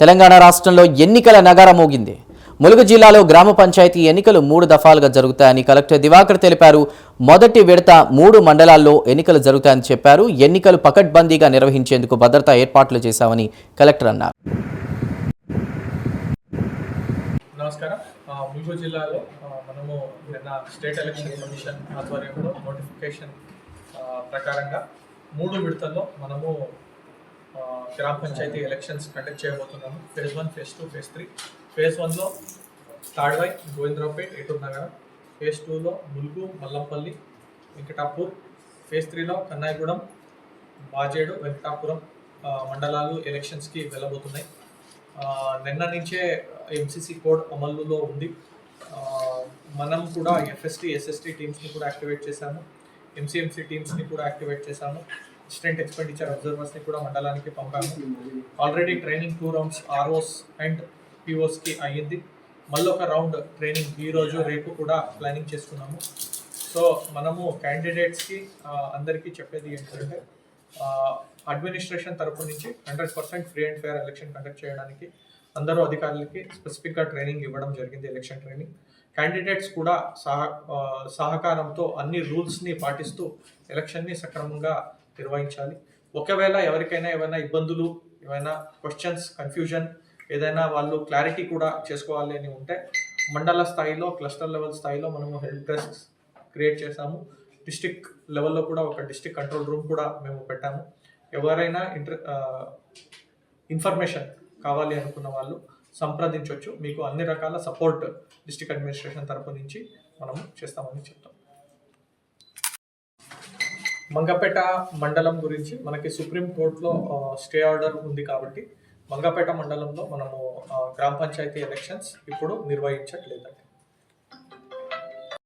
తెలంగాణ రాష్ట్రంలో ఎన్నికల నగర మోగింది. ములుగు జిల్లాలో గ్రామ పంచాయతీ ఎన్నికలు మూడు దఫాలుగా జరుగుతాయని కలెక్టర్ దివాకర్ తెలిపారు. మొదటి విడత మూడు మండలాల్లో ఎన్నికలు జరుగుతాయని చెప్పారు. ఎన్నికలు పకడ్బందీగా నిర్వహించేందుకు భద్రతా ఏర్పాట్లు చేశామని కలెక్టర్ అన్నారు. నమస్కారం. ములుగు జిల్లాలో మనము నిన్న స్టేట్ ఎలక్షన్ కమిషన్ ఆధ్వర్యంలో నోటిఫికేషన్ ప్రకారంగా మూడు విడతల్లో మనము గ్రామ పంచాయతీ ఎలక్షన్స్ కండక్ట్ చేయబోతున్నాము. Phase one phase two phase three phase వన్లో తాడ్వాయ్ గోవిందరావుపేట్ ఏటూరు నగరం. ఫేజ్ టూలో ములుగు మల్లంపల్లి వెంకటాపూర్. ఫేజ్ త్రీలో కన్నాయిగూడెం బాజేడు వెంకటాపురం మండలాలు ఎలక్షన్స్కి వెళ్ళబోతున్నాయి. నిన్న నుంచే ఎంసీసీ కోడ్ అమలులో ఉంది. మనం కూడా ఎఫ్ఎస్టీ ఎస్ఎస్టీ టీమ్స్ని కూడా యాక్టివేట్ చేశాము. ఎంసీఎంసీ టీమ్స్ని కూడా యాక్టివేట్ చేశాము. అసిస్టెంట్ ఎక్స్పెండిచర్ అబ్జర్వర్స్ని కూడా మండలానికి పంపాము. Already training two rounds ROs and పిఓస్కి అయ్యింది. మళ్ళీ ఒక రౌండ్ ట్రైనింగ్ ఈ రోజు రేపు కూడా ప్లానింగ్ చేసుకున్నాము సో మనము క్యాండిడేట్స్కి అందరికీ చెప్పేది ఏంటంటే అడ్మినిస్ట్రేషన్ తరపు నుంచి hundred percent free and fair election conduct చేయడానికి అందరూ అధికారులకి స్పెసిఫిక్గా ట్రైనింగ్ ఇవ్వడం జరిగింది ఎలక్షన్ ట్రైనింగ్ క్యాండిడేట్స్ కూడా సహ సహకారంతో అన్ని రూల్స్ని పాటిస్తూ ఎలక్షన్ని సక్రమంగా నిర్వహించాలి. ఒకవేళ ఎవరికైనా ఏమైనా ఇబ్బందులు ఏమైనా క్వశ్చన్స్ కన్ఫ్యూజన్ ఏదైనా వాళ్ళు క్లారిటీ కూడా చేసుకోవాలి అని ఉంటే మండల స్థాయిలో క్లస్టర్ లెవెల్ స్థాయిలో మనము హెల్ప్ డెస్క్ క్రియేట్ చేశాము. డిస్టిక్ లెవెల్లో కూడా ఒక డిస్టిక్ కంట్రోల్ రూమ్ కూడా మేము పెట్టాము. ఎవరైనా ఇంటర్ ఇన్ఫర్మేషన్ కావాలి అనుకున్న వాళ్ళు సంప్రదించవచ్చు మీకు అన్ని రకాల సపోర్ట్ డిస్టిక్ అడ్మినిస్ట్రేషన్ తరపు నుంచి మనము చేస్తామని చెప్తాం. మంగపేట మండలం గురించి మనకి సుప్రీం కోర్టులో స్టే ఆర్డర్ ఉంది కాబట్టి మంగపేట మండలంలో మనము గ్రామ పంచాయతీ ఎలక్షన్స్ ఇప్పుడు నిర్వహించట్లేదండి.